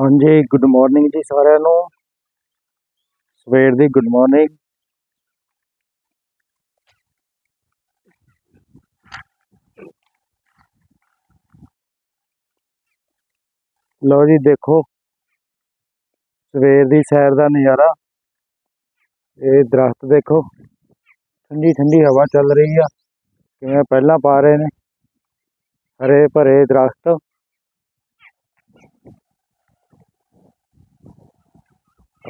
ਹਾਂਜੀ good morning ਜੀ ਸਾਰਿਆਂ ਨੂੰ। ਸਵੇਰ ਦੀ ਗੁੱਡ ਮਾਰਨਿੰਗ ਲਓ ਜੀ, ਦੇਖੋ। ਸਵੇਰ ਦੀ ਸੈਰ ਦਾ ਨਜ਼ਾਰਾ। ਇਹ ਦਰਖਤ ਦੇਖੋ। ਠੰਡੀ ਠੰਡੀ ਹਵਾ ਚੱਲ ਰਹੀ ਆ। ਕਿਵੇਂ ਪਹਿਲਾਂ ਪਾ ਰਹੇ ਨੇ। ਹਰੇ ਭਰੇ ਦਰਖਤ।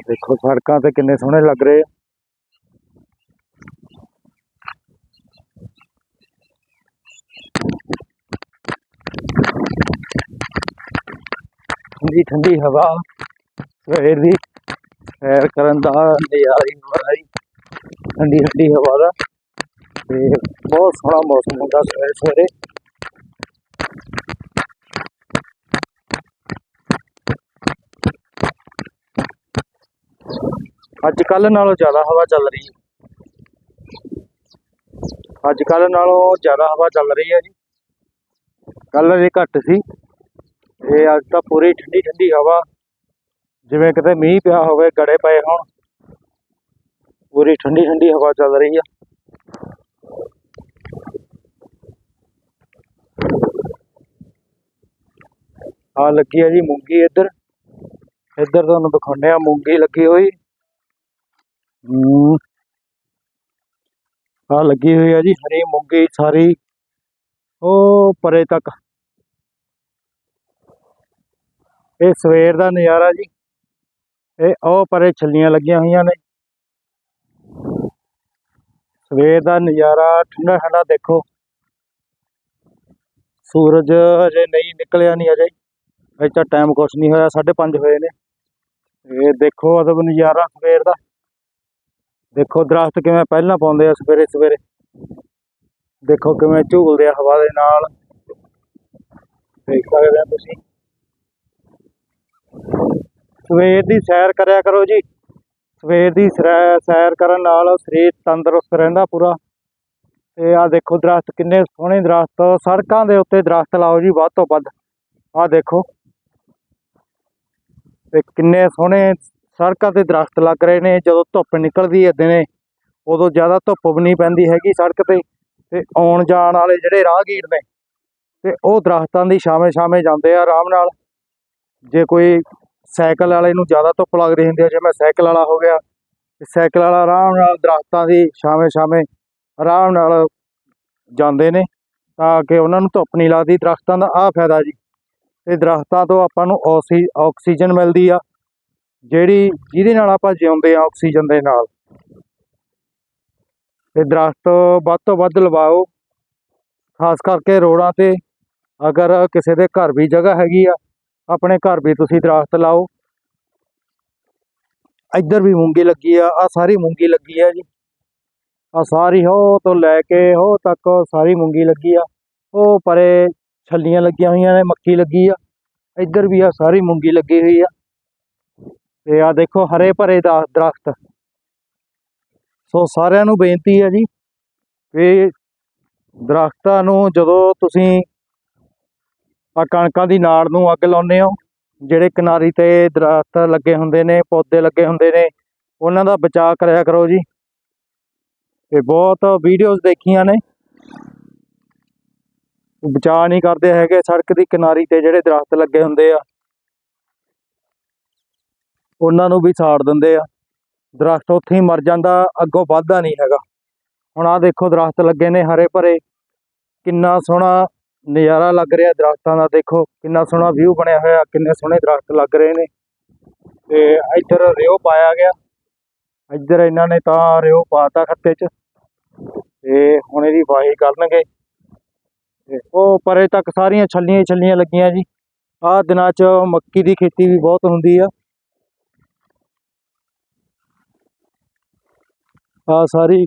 ਦੇਖੋ, ਸੜਕਾਂ ਤੇ ਕਿੰਨੇ ਸੋਹਣੇ ਲੱਗ ਰਹੇ ਆ। ਠੰਡੀ ਠੰਡੀ ਹਵਾ ਸਵੇਰ ਦੀ ਸੈਰ ਕਰਨ ਦਾ ਨਜ਼ਾਰਾ ਹੀ ਬੜਾ ਠੰਡੀ ਠੰਡੀ ਹਵਾ ਦਾ। ਤੇ ਬਹੁਤ ਸੋਹਣਾ ਮੌਸਮ ਹੁੰਦਾ ਸਵੇਰੇ ਸਵੇਰੇ ਅੱਜ ਕੱਲ ਨਾਲੋਂ ਜ਼ਿਆਦਾ ਹਵਾ ਚੱਲ ਰਹੀ ਹੈ। ਅੱਜ ਕੱਲ ਨਾਲੋਂ ਜ਼ਿਆਦਾ ਹਵਾ ਚੱਲ ਰਹੀ ਹੈ ਜੀ। ਕੱਲ ਇਹ ਘੱਟ ਸੀ। ਇਹ ਅੱਜ ਤਾਂ ਪੂਰੀ ਠੰਡੀ ਠੰਡੀ ਹਵਾ। ਜਿਵੇਂ ਕਿਤੇ ਮੀਂਹ ਪਿਆ ਹੋਵੇ, ਗੜੇ ਪਏ ਹੋਣ। ਪੂਰੀ ਠੰਡੀ ਠੰਡੀ ਹਵਾ ਚੱਲ ਰਹੀ ਆ। ਆ ਲੱਗੀ ਆ ਜੀ ਮੂੰਗੀ ਇੱਧਰ। ਇੱਧਰ ਤੁਹਾਨੂੰ ਦਿਖਾਉਂਦੇ ਆ, ਮੂੰਗੀ ਲੱਗੀ ਹੋਈ। ਆ ਲੱਗੀ ਹੋਈ ਆ ਜੀ ਹਰੀ ਮੂੰਗੀ ਸਾਰੀ। ਉਹ ਪਰੇ ਤੱਕ। ਇਹ ਸਵੇਰ ਦਾ ਨਜ਼ਾਰਾ ਜੀ। ਇਹ ਉਹ ਪਰੇ ਛੱਲੀਆਂ ਲੱਗੀਆਂ ਹੋਈਆਂ ਨੇ। ਸਵੇਰ ਦਾ ਨਜ਼ਾਰਾ ਠੰਡਾ ਠੰਡਾ ਦੇਖੋ। ਸੂਰਜ ਅਜੇ ਨਹੀਂ ਨਿਕਲਿਆ ਨਹੀਂ ਅਜੇ ਅਜੇ ਤਾਂ ਟਾਈਮ ਕੁਛ ਨਹੀਂ ਹੋਇਆ 5:30 ਹੋਏ ਨੇ। ਇਹ ਦੇਖੋ ਅਦਬ ਨਜ਼ਾਰਾ ਸਵੇਰ ਦਾ। ਦੇਖੋ ਦਰਖਤ ਕਿਵੇਂ ਪਹਿਲਾਂ ਪਾਉਂਦੇ ਆ ਸਵੇਰੇ ਸਵੇਰੇ। ਦੇਖੋ ਕਿਵੇਂ ਝੂਲਦੇ ਆ ਹਵਾ ਦੇ ਨਾਲ। ਦੇਖ ਸਕਦੇ ਆ ਤੁਸੀਂ। ਸਵੇਰ ਦੀ ਸੈਰ ਕਰਿਆ ਕਰੋ ਜੀ। ਸਵੇਰ ਦੀ ਸੈਰ ਸੈਰ ਕਰਨ ਨਾਲ ਸਰੀਰ ਤੰਦਰੁਸਤ ਰਹਿੰਦਾ ਪੂਰਾ। ਤੇ ਆ ਦੇਖੋ ਦਰਖਤ ਕਿੰਨੇ ਸੋਹਣੇ ਦਰਖਤ, ਸੜਕਾਂ ਦੇ ਉੱਤੇ ਦਰਖਤ ਲਾਓ ਜੀ ਵੱਧ ਤੋਂ ਵੱਧ। ਆ ਦੇਖੋ। ਤੇ ਕਿੰਨੇ ਸੋਹਣੇ ਸੜਕਾਂ ਤੇ ਦਰਖਤ ਲੱਗ ਰਹੇ ਨੇ, ਜਦੋਂ ਧੁੱਪ ਨਿਕਲਦੀ ਹੈ ਦਿਨੇ ਉਦੋਂ ਜ਼ਿਆਦਾ ਧੁੱਪ ਵੀ ਨਹੀਂ ਪੈਂਦੀ ਹੈਗੀ ਸੜਕ ਤੇ ਤੇ ਆਉਣ ਜਾਣ ਵਾਲੇ ਜਿਹੜੇ ਰਾਹਗੀਰ ਨੇ, ਤੇ ਉਹ ਦਰਖਤਾਂ ਦੀ ਛਾਵੇਂ ਛਾਵੇਂ ਜਾਂਦੇ ਆ ਆਰਾਮ ਨਾਲ। ਜੇ ਕੋਈ ਸਾਈਕਲ ਵਾਲੇ ਨੂੰ ਜ਼ਿਆਦਾ ਧੁੱਪ ਲੱਗਦੀ ਰਹੀ ਹੁੰਦੀ ਹੈ ਮੈਂ ਸਾਈਕਲ ਵਾਲਾ ਹੋ ਗਿਆ ਸਾਈਕਲ ਵਾਲਾ ਆਰਾਮ ਨਾਲ ਦਰਖਤਾਂ ਦੀ ਛਾਵੇਂ ਛਾਵੇਂ ਆਰਾਮ ਨਾਲ ਜਾਂਦੇ ਨੇ, ਤਾਂ ਕਿ ਉਹਨਾਂ ਨੂੰ ਧੁੱਪ ਨਹੀਂ ਲੱਗਦੀ ਦਰਖਤਾਂ ਦਾ ਆਹ ਫਾਇਦਾ ਜੀ। ਇਹ ਦਰਖਤਾਂ ਤੋਂ ਆਪਾਂ ਨੂੰ ਆਕਸੀ ਆਕਸੀਜਨ ਮਿਲਦੀ ਆ ਜਿਹੜੀ, ਜਿਹਦੇ ਨਾਲ ਆਪਾਂ ਜਿਉਂਦੇ ਆ ਆਕਸੀਜਨ ਦੇ ਨਾਲ। ਤੇ ਦਰਖਤ ਵੱਧ ਤੋਂ ਵੱਧ ਲਵਾਓ। ਖਾਸ ਕਰਕੇ ਰੋਡਾਂ ਤੇ, ਅਗਰ ਕਿਸੇ ਦੇ ਘਰ ਵੀ ਜਗ੍ਹਾ ਹੈਗੀ ਆ, ਆਪਣੇ ਘਰ ਵੀ ਤੁਸੀਂ ਦਰਖਤ ਲਾਓ। ਇੱਧਰ ਵੀ ਮੂੰਗੀ ਲੱਗੀ ਆ ਆ ਸਾਰੀ ਮੂੰਗੀ ਲੱਗੀ ਆ ਜੀ। ਆ ਸਾਰੀ ਹੋ ਤੋਂ ਲੈ ਕੇ ਹੋ ਤੱਕ ਸਾਰੀ ਮੂੰਗੀ ਲੱਗੀ ਆ। ਉਹ ਪਰੇ ਛੱਲੀਆਂ ਲੱਗੀਆਂ ਹੋਈਆਂ ਨੇ, ਮੱਕੀ ਲੱਗੀ ਆ। ਇੱਧਰ ਵੀ ਆ ਸਾਰੀ ਮੂੰਗੀ ਲੱਗੀ ਹੋਈ ਆ। ਤੇ ਆ ਦੇਖੋ ਹਰੇ ਭਰੇ ਦਾ ਦਰਖਤ। ਸੋ ਸਾਰਿਆਂ ਨੂੰ ਬੇਨਤੀ ਹੈ ਜੀ ਕਿ ਦਰਖਤਾਂ ਨੂੰ ਜਦੋਂ ਤੁਸੀਂ ਆ ਕਣਕਾਂ ਦੀ ਨਾੜ ਨੂੰ ਅੱਗ ਲਾਉਂਦੇ ਹੋ, ਜਿਹੜੇ ਕਿਨਾਰੀ ਤੇ ਦਰਖਤ ਲੱਗੇ ਹੁੰਦੇ ਨੇ, ਪੌਦੇ ਲੱਗੇ ਹੁੰਦੇ ਨੇ, ਉਹਨਾਂ ਦਾ ਬਚਾਅ ਕਰਿਆ ਕਰੋ ਜੀ। ਤੇ ਬਹੁਤ ਵੀਡੀਓਜ਼ ਦੇਖੀਆਂ ਨੇ। ਬਚਾਅ ਨਹੀਂ ਕਰਦੇ ਹੈਗੇ ਸੜਕ ਦੀ ਕਿਨਾਰੀ ਤੇ ਜਿਹੜੇ ਦਰਖਤ ਲੱਗੇ ਹੁੰਦੇ ਆ। ਉਹਨਾਂ ਨੂੰ ਵੀ ਸਾੜ ਦਿੰਦੇ ਆ। ਦਰਖਤ ਉੱਥੇ ਹੀ ਮਰ ਜਾਂਦਾ, ਅੱਗੋਂ ਵੱਧਦਾ ਨਹੀਂ ਹੈਗਾ। ਹੁਣ ਆਹ ਦੇਖੋ ਦਰਖਤ ਲੱਗੇ ਨੇ ਹਰੇ ਭਰੇ। ਕਿੰਨਾ ਸੋਹਣਾ ਨਜ਼ਾਰਾ ਲੱਗ ਰਿਹਾ ਦਰਖਤਾਂ ਦਾ, ਦੇਖੋ ਕਿੰਨਾ ਸੋਹਣਾ ਵਿਊ ਬਣਿਆ ਹੋਇਆ, ਕਿੰਨੇ ਸੋਹਣੇ ਦਰਖਤ ਲੱਗ ਰਹੇ ਨੇ। ਤੇ ਇੱਧਰ ਰਿਓ ਪਾਇਆ ਗਿਆ। ਇੱਧਰ ਇਹਨਾਂ ਨੇ ਤਾਂ ਰਿਓ ਪਾਤਾ ਖੱਤੇ 'ਚ। ਤੇ ਹੁਣ ਇਹਦੀ ਵਾਹੀ ਕਰਨਗੇ। ਤੇ ਉਹ ਪਰੇ ਤੱਕ ਸਾਰੀਆਂ ਛੱਲੀਆਂ ਹੀ ਛੱਲੀਆਂ ਲੱਗੀਆਂ ਜੀ। ਆਹ ਦਿਨਾਂ 'ਚ ਮੱਕੀ ਦੀ ਖੇਤੀ ਵੀ ਬਹੁਤ ਹੁੰਦੀ ਆ। ਆ ਸਾਰੀ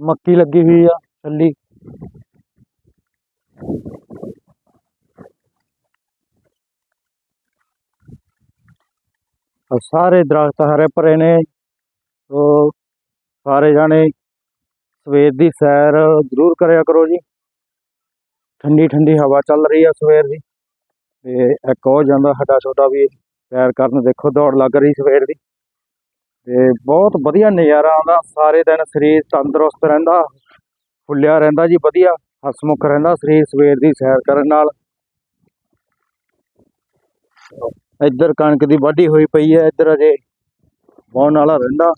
ਮੱਕੀ ਲੱਗੀ ਹੋਈ ਆ, ਛੱਲੀ। ਸਾਰੇ ਦਰਖਤ ਹਰੇ ਭਰੇ ਨੇ। ਉਹ ਸਾਰੇ ਜਾਣੇ ਸਵੇਰ ਦੀ ਸੈਰ ਜ਼ਰੂਰ ਕਰਿਆ ਕਰੋ ਜੀ। ਠੰਡੀ ਠੰਡੀ ਹਵਾ ਚੱਲ ਰਹੀ ਆ ਸਵੇਰ ਦੀ। ਤੇ ਇੱਕ ਉਹ ਜਾਂਦਾ ਸਾਡਾ ਛੋਟਾ ਵੀ ਸੈਰ ਕਰਨ ਦੇਖੋ ਦੌੜ ਲੱਗ ਰਹੀ ਸਵੇਰ ਦੀ। ਤੇ ਬਹੁਤ ਵਧੀਆ ਨਜ਼ਾਰਾ ਆਉਂਦਾ, ਸਾਰੇ ਦਿਨ ਸਰੀਰ ਤੰਦਰੁਸਤ ਰਹਿੰਦਾ, ਫੁੱਲਿਆ ਰਹਿੰਦਾ ਜੀ, ਵਧੀਆ, ਹਸਮੁਖ ਰਹਿੰਦਾ, ਸਰੀਰ ਸਵੇਰ ਦੀ ਸੈਰ ਕਰਨ ਨਾਲ। ਇੱਧਰ ਕਣਕ ਦੀ ਵਾਢੀ ਹੋਈ ਪਈ ਹੈ, ਇੱਧਰ ਅਜੇ ਵਾਹੁਣ ਵਾਲਾ ਰਹਿੰਦਾ।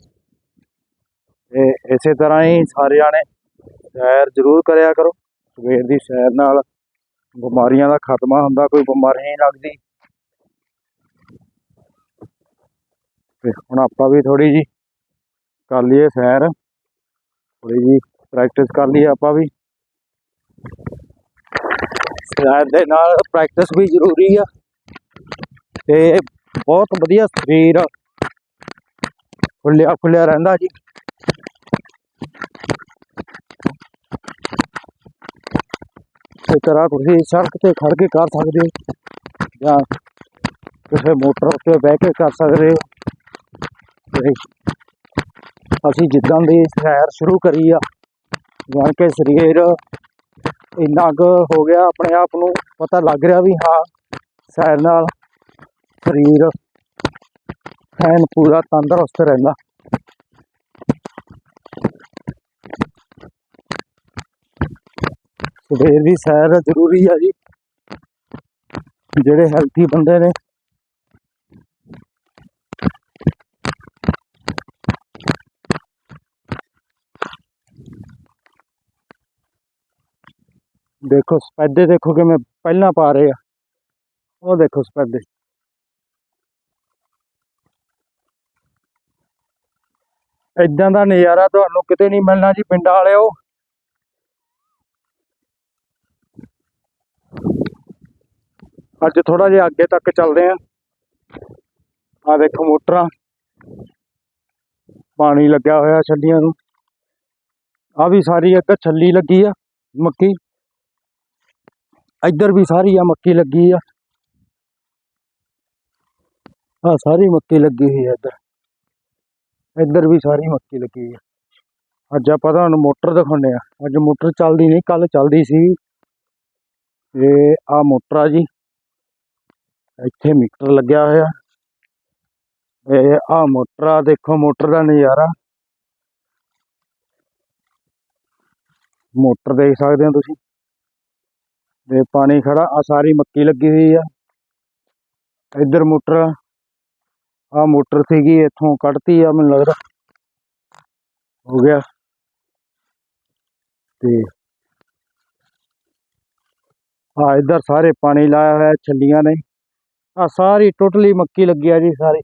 ਤੇ ਇਸੇ ਤਰ੍ਹਾਂ ਹੀ ਸਾਰੇ ਜਾਣੇ ਸੈਰ ਜ਼ਰੂਰ ਕਰਿਆ ਕਰੋ, ਸਵੇਰ ਦੀ ਸੈਰ ਨਾਲ ਬਿਮਾਰੀਆਂ ਦਾ ਖਾਤਮਾ ਹੁੰਦਾ, ਕੋਈ ਬਿਮਾਰੀ ਨਹੀਂ ਲੱਗਦੀ। ਤੇ ਹੁਣ ਆਪਾਂ ਵੀ ਥੋੜੀ ਜੀ ਕਰ ਲਈਏ ਸੈਰ। ਥੋੜੀ ਜੀ ਪ੍ਰੈਕਟਿਸ ਕਰ ਲਈਏ ਆਪਾਂ ਵੀ। ਸੈਰ ਦੇ ਨਾਲ ਪ੍ਰੈਕਟਿਸ ਵੀ ਜ਼ਰੂਰੀ ਆ। ਤੇ ਬਹੁਤ ਵਧੀਆ ਸਰੀਰ ਖੁੱਲਿਆ ਫੁੱਲਿਆ ਰਹਿੰਦਾ ਜੀ। ਇਸ ਤਰ੍ਹਾਂ ਤੁਸੀਂ ਸੜਕ ਤੇ ਖੜ ਕੇ ਕਰ ਸਕਦੇ ਹੋ ਜਾਂ ਕਿਸੇ ਮੋਟਰ ਉੱਤੇ ਬਹਿ ਕੇ ਕਰ ਸਕਦੇ ਹੋ। ਤੇ ਅਸੀਂ ਜਿੱਦਾਂ ਦੀ ਸੈਰ ਸ਼ੁਰੂ ਕਰੀ ਆ, ਜਾਣ ਕੇ ਸਰੀਰ ਇੰਨਾ ਕੁ ਹੋ ਗਿਆ, ਆਪਣੇ ਆਪ ਨੂੰ ਪਤਾ ਲੱਗ ਰਿਹਾ ਵੀ ਹਾਂ, ਸੈਰ ਨਾਲ ਸਰੀਰ ਐਨ ਪੂਰਾ ਤੰਦਰੁਸਤ ਰਹਿੰਦਾ। ਸਵੇਰ ਦੀ ਸੈਰ ਜ਼ਰੂਰੀ ਆ ਜੀ। ਜਿਹੜੇ ਹੈਲਥੀ ਬੰਦੇ ਨੇ ਦੇਖੋ ਸਪੈਦੇ ਦੇਖੋ ਕਿਵੇਂ ਪਹਿਲਾਂ ਪਾ ਰਹੇ ਆ। ਉਹ ਦੇਖੋ ਸਪੈਦੇ। ਇਦਾਂ ਦਾ ਨਜ਼ਾਰਾ ਤੁਹਾਨੂੰ ਕਿਤੇ ਨਹੀਂ ਮਿਲਣਾ ਜੀ ਪਿੰਡਾਂ ਵਾਲਿਓ। ਅੱਜ ਥੋੜਾ ਜਿਹਾ ਅੱਗੇ ਤੱਕ ਚੱਲਦੇ ਆਂ। ਆ ਦੇਖੋ ਮੋਟਰਾਂ। ਪਾਣੀ ਲੱਗਿਆ ਹੋਇਆ ਛੱਲੀਆਂ ਨੂੰ। ਆ ਵੀ ਸਾਰੀ ਇੱਕ ਛੱਲੀ ਲੱਗੀ ਆ, ਮੱਕੀ। ਇੱਧਰ ਵੀ ਸਾਰੀ ਆ ਮੱਕੀ ਲੱਗੀ ਆ। ਆ ਸਾਰੀ ਮੱਕੀ ਲੱਗੀ ਹੋਈ ਆ ਇੱਧਰ। ਇੱਧਰ ਵੀ ਸਾਰੀ ਮੱਕੀ ਲੱਗੀ ਆ। ਅੱਜ ਆਪਾਂ ਤੁਹਾਨੂੰ ਮੋਟਰ ਦਿਖਾਉਂਦੇ ਆ। ਅੱਜ ਮੋਟਰ ਚੱਲਦੀ ਨਹੀਂ ਕੱਲ ਚੱਲਦੀ ਸੀ। ਤੇ ਆ ਮੋਟਰ ਆ ਜੀ। ਇੱਥੇ ਮੀਟਰ ਲੱਗਿਆ ਹੋਇਆ। ਇਹ ਆ ਮੋਟਰ ਆ, ਦੇਖੋ ਮੋਟਰ ਦਾ ਨਜ਼ਾਰਾ। ਮੋਟਰ ਦੇਖ ਸਕਦੇ ਹੋ ਤੁਸੀਂ। ਤੇ ਪਾਣੀ ਖੜਾ ਆ ਸਾਰੀ ਮੱਕੀ ਲੱਗੀ ਹੋਈ ਆ। ਇੱਧਰ ਮੋਟਰ ਆ। ਮੋਟਰ ਸੀਗੀ, ਇੱਥੋਂ ਕੱਢਤੀ ਆ, ਮੈਨੂੰ ਲੱਗਦਾ। ਹੋ ਗਿਆ। ਤੇ ਆ ਇੱਧਰ ਸਾਰੇ ਪਾਣੀ ਲਾਇਆ ਹੋਇਆ, ਛੱਲੀਆਂ ਨੇ। ਆ ਸਾਰੀ ਟੋਟਲੀ ਮੱਕੀ ਲੱਗੀ ਆ ਜੀ, ਸਾਰੀ।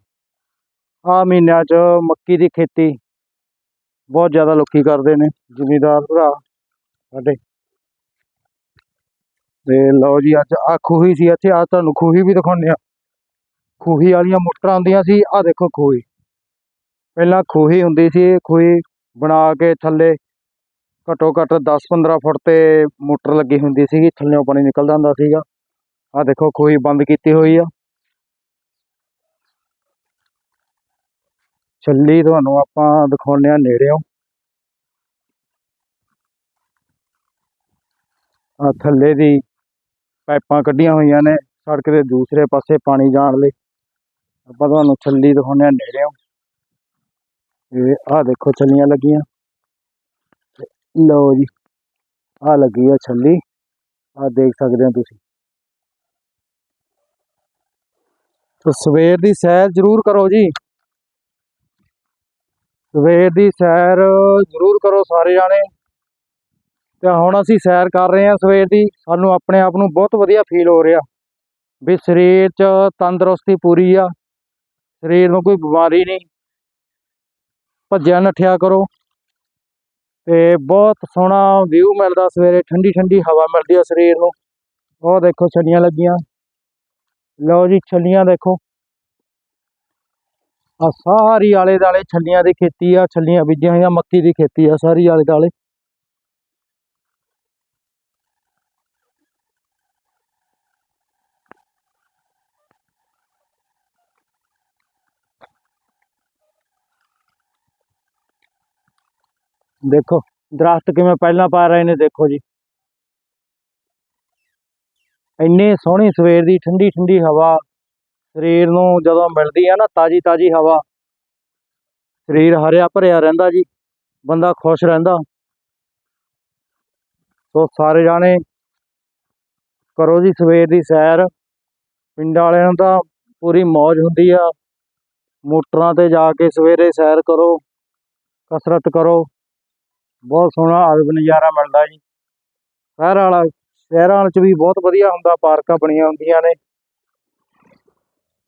ਆ ਮਹੀਨਿਆਂ 'ਚ ਮੱਕੀ ਦੀ ਖੇਤੀ ਬਹੁਤ ਜ਼ਿਆਦਾ ਲੋਕੀ ਕਰਦੇ ਨੇ, ਜ਼ਿਮੀਦਾਰ ਭਰਾ ਸਾਡੇ। ਤੇ ਲਓ ਜੀ ਅੱਜ ਆ ਖੂਹੀ ਸੀ ਇੱਥੇ ਆ ਤੁਹਾਨੂੰ ਖੂਹੀ ਵੀ ਦਿਖਾਉਂਦੇ ਆ ਖੂਹੀ ਵਾਲੀਆਂ ਮੋਟਰਾਂ ਆਉਂਦੀਆਂ ਸੀ ਆ ਦੇਖੋ ਖੂਹੀ। ਪਹਿਲਾਂ ਖੂਹੀ ਹੁੰਦੀ ਸੀ, ਖੂਹੀ ਬਣਾ ਕੇ ਥੱਲੇ ਘੱਟੋ ਘੱਟ 10-15 ਫੁੱਟ ਤੇ ਮੋਟਰ ਲੱਗੀ ਹੁੰਦੀ ਸੀਗੀ, ਥੱਲੇੋਂ ਪਾਣੀ ਨਿਕਲਦਾ ਹੁੰਦਾ ਸੀਗਾ। ਆ ਦੇਖੋ ਖੂਹੀ ਬੰਦ ਕੀਤੀ ਹੋਈ ਆ। ਛੱਲੀ ਤੁਹਾਨੂੰ ਆਪਾਂ ਦਿਖਾਉਂਦੇ ਆ ਨੇੜਿਓਂ। ਆ ਥੱਲੇ ਦੀ ਪਾਈਪਾਂ ਕੱਢੀਆਂ ਹੋਈਆਂ ਨੇ, ਸੜਕ ਦੇ ਦੂਸਰੇ ਪਾਸੇ ਪਾਣੀ ਜਾਣ ਲਈ। ਆਪਾਂ ਤੁਹਾਨੂੰ ਛੱਲੀ ਦਿਖਾਉਂਦੇ ਆ ਨੇੜਿਓਂ। ਤੇ ਆਹ ਦੇਖੋ ਛੱਲੀਆਂ ਲੱਗੀਆਂ। ਲਓ ਜੀ, ਆਹ ਲੱਗੀ ਆ ਛੱਲੀ ਆਹ ਦੇਖ ਸਕਦੇ ਹੋ ਤੁਸੀਂ। ਤੇ ਸਵੇਰ ਦੀ ਸੈਰ ਜ਼ਰੂਰ ਕਰੋ ਜੀ। ਸਵੇਰ ਦੀ ਸੈਰ ਜ਼ਰੂਰ ਕਰੋ ਸਾਰੇ ਜਾਣੇ। ਤੇ ਹੁਣ ਅਸੀਂ ਸੈਰ ਕਰ ਰਹੇ ਹਾਂ ਸਵੇਰ ਦੀ। ਸਾਨੂੰ ਆਪਣੇ ਆਪ ਨੂੰ ਬਹੁਤ ਵਧੀਆ ਫੀਲ ਹੋ ਰਿਹਾ ਵੀ ਸਰੀਰ 'ਚ ਤੰਦਰੁਸਤੀ ਪੂਰੀ ਆ। ਸਰੀਰ ਨੂੰ ਕੋਈ ਬਿਮਾਰੀ ਨਹੀਂ। ਭੱਜਿਆ ਨੱਠਿਆ ਕਰੋ। ਤੇ ਬਹੁਤ ਸੋਹਣਾ ਵਿਊ ਮਿਲਦਾ ਸਵੇਰੇ। ਠੰਡੀ ਠੰਡੀ ਹਵਾ ਮਿਲਦੀ ਆ ਸਰੀਰ ਨੂੰ। ਉਹ ਦੇਖੋ ਛੱਲੀਆਂ ਲੱਗੀਆਂ। ਲਓ ਜੀ ਛੱਲੀਆਂ ਦੇਖੋ। ਆ ਸਾਰੀ ਆਲੇ ਦਾਲੇ ਛੱਲੀਆਂ ਦੀ ਖੇਤੀ ਆ। ਛੱਲੀਆਂ ਬੀਜੀਆਂ ਹੋਈਆਂ ਮੱਕੀ ਦੀ ਖੇਤੀ ਆ ਸਾਰੀ ਆਲੇ ਦਾਲੇ ਦੇਖੋ, ਦਰਖਤ ਕਿਵੇਂ ਪਹਿਲਾਂ ਪਾ ਰਹੇ ਨੇ, ਦੇਖੋ ਜੀ। ਇੰਨੇ ਸੋਹਣੀ ਸਵੇਰ ਦੀ ਠੰਡੀ ਠੰਡੀ ਹਵਾ ਸਰੀਰ ਨੂੰ ਜਦੋਂ ਮਿਲਦੀ ਆ ਨਾ, ਤਾਜੀ ਤਾਜੀ ਹਵਾ, ਸਰੀਰ ਹਰਿਆ ਭਰਿਆ ਰਹਿੰਦਾ ਜੀ, ਬੰਦਾ ਖੁਸ਼ ਰਹਿੰਦਾ। ਸੋ ਸਾਰੇ ਜਾਣੇ ਕਰੋ ਜੀ ਸਵੇਰ ਦੀ ਸੈਰ। ਪਿੰਡ ਵਾਲਿਆਂ ਨੂੰ ਤਾਂ ਪੂਰੀ ਮौज ਹੁੰਦੀ ਆ। ਮੋਟਰਾਂ ਤੇ ਜਾ ਕੇ ਸਵੇਰੇ ਸੈਰ ਕਰੋ, ਕਸਰਤ ਕਰੋ। ਬਹੁਤ ਸੋਹਣਾ ਅਦਬ ਨਜ਼ਾਰਾ ਮਿਲਦਾ ਜੀ। ਸ਼ਹਿਰ ਵਾਲਾ, ਸ਼ਹਿਰਾਂ 'ਚ ਵੀ ਬਹੁਤ ਵਧੀਆ ਹੁੰਦਾ, ਪਾਰਕਾਂ ਬਣੀਆਂ ਹੁੰਦੀਆਂ ਨੇ।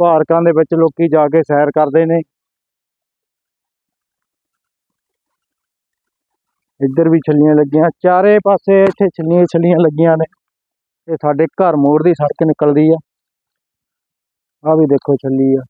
ਪਾਰਕਾਂ ਦੇ ਵਿੱਚ ਲੋਕੀ ਜਾ ਕੇ ਸੈਰ ਕਰਦੇ ਨੇ। ਇੱਧਰ ਵੀ ਛੱਲੀਆਂ ਲੱਗੀਆਂ, ਚਾਰੇ ਪਾਸੇ ਇੱਥੇ ਛੱਲੀਆਂ ਛੱਲੀਆਂ ਲੱਗੀਆਂ ਨੇ। ਇਹ ਸਾਡੇ ਘਰ ਮੋੜ ਦੀ ਸੜਕ ਨਿਕਲਦੀ ਆ। ਆ ਵੀ ਦੇਖੋ ਛੱਲੀ ਆ।